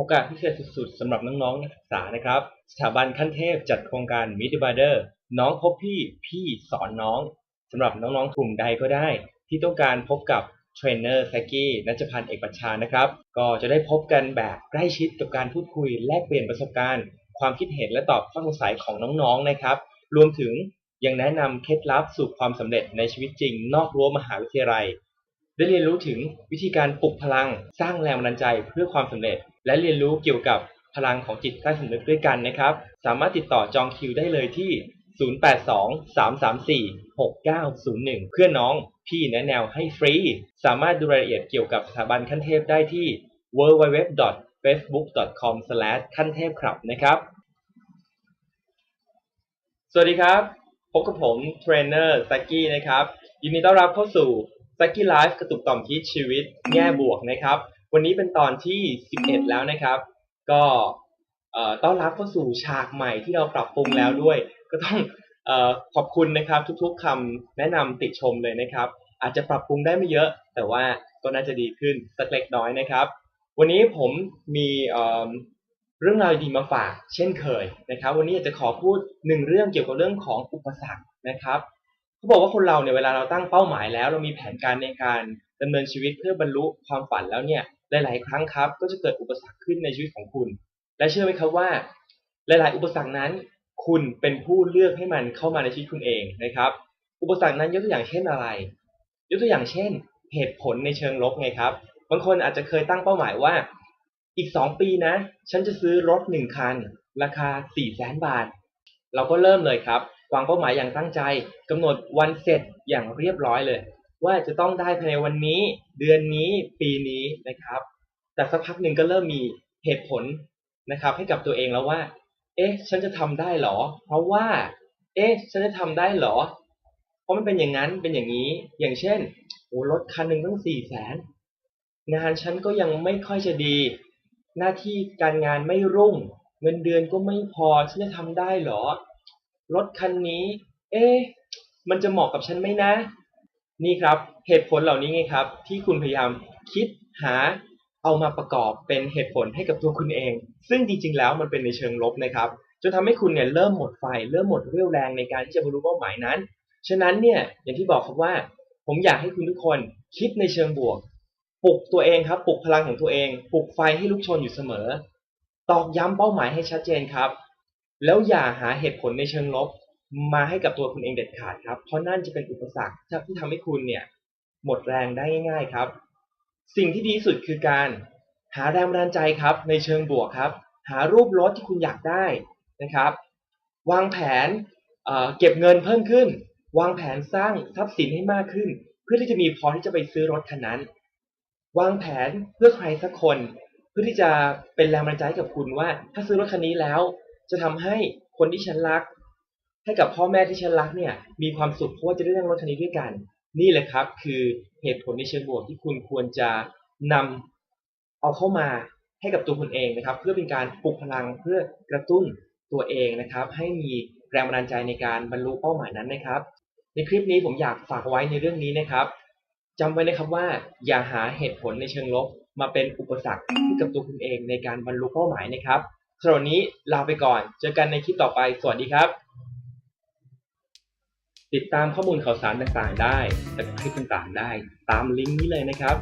โอกาสพิเศษสุดๆสำหรับน้องๆนักศึกษานะครับ สถาบันขั้นเทพจัดโครงการ Meet the r น้องพบพี่พี่สอนน้องสำหรับน้องๆกลุ่มใดก็ได้ ที่ต้องการพบกับเทรนเนอร์แซกกี้นัชพันธ์เอกปัชชานะครับ ก็จะได้พบกันแบบใกล้ชิดกับการพูดคุยแลกเปลี่ยนประสบการณ์ ความคิดเห็นและตอบข้อสงสัยของน้องๆนะครับ รวมถึงยังแนะนำเคล็ดลับสู่ความสำเร็จในชีวิตจริง นอกรั้วมหาวิทยาลัย ได้เรียนรู้ถึงวิธีการปลุกพลังสร้างแรงบันดาลใจเพื่อความสำเร็จ และเรียนรู้เกี่ยวกับพลังของจิตใต้สำนึกด้วยกันนะครับ สามารถติดต่อจองคิวได้เลยที่ 0823346901 เพื่อน้องพี่แนะแนวให้ฟรี สามารถดูรายละเอียดเกี่ยวกับสถาบันขั้นเทพได้ที่ www.facebook.com ขั้นเทพครับนะครับ สวัสดีครับ พบกับผมเทรนเนอร์ซักกี้นะครับ ยินดีต้อนรับเข้าสู่ s ักกี้ไลฟ์กระตุกต่อมคิดชีวิตแง่บวกนะครับ วันนี้เป็นตอนที่ 11 แล้วนะครับ ก็ต้อนรับเข้าสู่ฉากใหม่ที่เราปรับปรุงแล้วด้วย ก็ต้องอขอบคุณนะครับทุกๆคำแนะนำติชมเลยนะครับ อาจจะปรับปรุงได้ไม่เยอะ แต่ว่าก็น่าจะดีขึ้นสักเล็กน้อยนะครับ วันนี้ผมมีเอ่อเรื่องราวดีมาฝากเช่นเคยนะครับ วันนี้อยากจะขอพูดหนึ่งเรื่องเกี่ยวกับเรื่องของอุปสรรคนะครับ เขาบอกว่าคนเราเนี่ยเวลาเราตั้งเป้าหมายแล้ว เรามีแผนการในการดำเนินชีวิตเพื่อบรรลุความฝันแล้วเนี่ยหลาย ๆ ครั้งครับ ก็จะเกิดอุปสรรคขึ้นในชีวิตของคุณ และเชื่อไหมครับว่า หลาย ๆ อุปสรรคนั้น คุณเป็นผู้เลือกให้มันเข้ามาในชีวิตคุณเองนะครับ อุปสรรคนั้นยกตัวอย่างเช่นอะไร ยกตัวอย่างเช่น เหตุผลในเชิงลบไงครับ บางคนอาจจะเคยตั้งเป้าหมายว่า อีก 2 ปีนะ ฉันจะซื้อรถ1คัน ราคา4 0 0 0 0 0 บาท เราก็เริ่มเลยครับ วางเป้าหมายอย่างตั้งใจกำหนดวันเสร็จอย่างเรียบร้อยเลย ว่าจะต้องได้ภายในวันนี้เดือนนี้ปีนี้นะครับ แต่สักพักหนึ่งก็เริ่มมีเหตุผลนะครับ ให้กับตัวเองแล้วว่า เอ๊ะ ฉันจะทำได้เหรอ เพราะว่า เอ๊ะ ฉันจะทำได้เหรอ เพราะมันเป็นอย่างนั้นเป็นอย่างนี้ อย่างเช่นโอ้รถคันหนึ่งตั้งสี่แสนงานฉันก็ยังไม่ค่อยจะดี หน้าที่การงานไม่รุ่ง เงินเดือนก็ไม่พอฉันจะทำได้เหรอ รถคันนี้ เอ๊ะมันจะเหมาะกับฉันไหมนะ นี่ครับเหตุผลเหล่านี้ไงครับ ที่คุณพยายามคิดหาเอามาประกอบเป็นเหตุผลให้กับตัวคุณเอง ซึ่งจริงๆแล้วมันเป็นในเชิงลบนะครับจนทำให้คุณเนี่ยเริ่มหมดไฟ เริ่มหมดเรี่ยวแรงในการที่จะบรรลุเป้าหมายนั้น ฉะนั้นเนี่ยอย่างที่บอกครับว่า ผมอยากให้คุณทุกคนคิดในเชิงบวก ปลุกตัวเองครับ ปลุกพลังของตัวเอง ปลุกไฟให้ลุกโชนอยู่เสมอ ตอกย้ำเป้าหมายให้ชัดเจนครับ แล้วอย่าหาเหตุผลในเชิงลบมาให้กับตัวคุณเองเด็ดขาดครับ เพราะนั่นจะเป็นอุปสรรคที่ทำให้คุณเนี่ยหมดแรงได้ง่าย ๆครับ สิ่งที่ดีที่สุดคือการหาแรงบันดาลใจครับ ในเชิงบวกครับ หารูปรถที่คุณอยากได้นะครับ วางแผนเเก็บเงินเพิ่มขึ้น วางแผนสร้างทรัพย์สินให้มากขึ้น เพื่อที่จะมีพอที่จะไปซื้อรถคันนั้น วางแผนเพื่อใครสักคน เพื่อที่จะเป็นแรงบันดาลใจกับคุณว่า ถ้าซื้อรถคันนี้แล้ว จะทำให้คนที่ฉันรัก ให้กับพ่อแม่ที่ฉันรักเนี่ย มีความสุขเพราะว่าจะได้นั่งรถคันนี้ด้วยกัน นี่แหละครับ คือเหตุผลในเชิงบวกที่คุณควรจะนำเอาเข้ามาให้กับตัวคุณเองนะครับ เพื่อเป็นการปลุกพลังเพื่อกระตุ้นตัวเองนะครับ ให้มีแรงบันดาลใจในการบรรลุเป้าหมายนั้นนะครับ ในคลิปนี้ผมอยากฝากไว้ในเรื่องนี้นะครับจำไว้นะครับว่าอย่าหาเหตุผลในเชิงลบมาเป็นอุปสรรคให้กับตัวคุณเองในการบรรลุเป้าหมายนะครับ สำหรับวันนี้ลาไปก่อน เจอกันในคลิปต่อไป สวัสดีครับ ติดตามข้อมูลข่าวสารต่างๆ ได้และคลิปต่างๆ ได้ ตามลิงก์นี้เลยนะครับ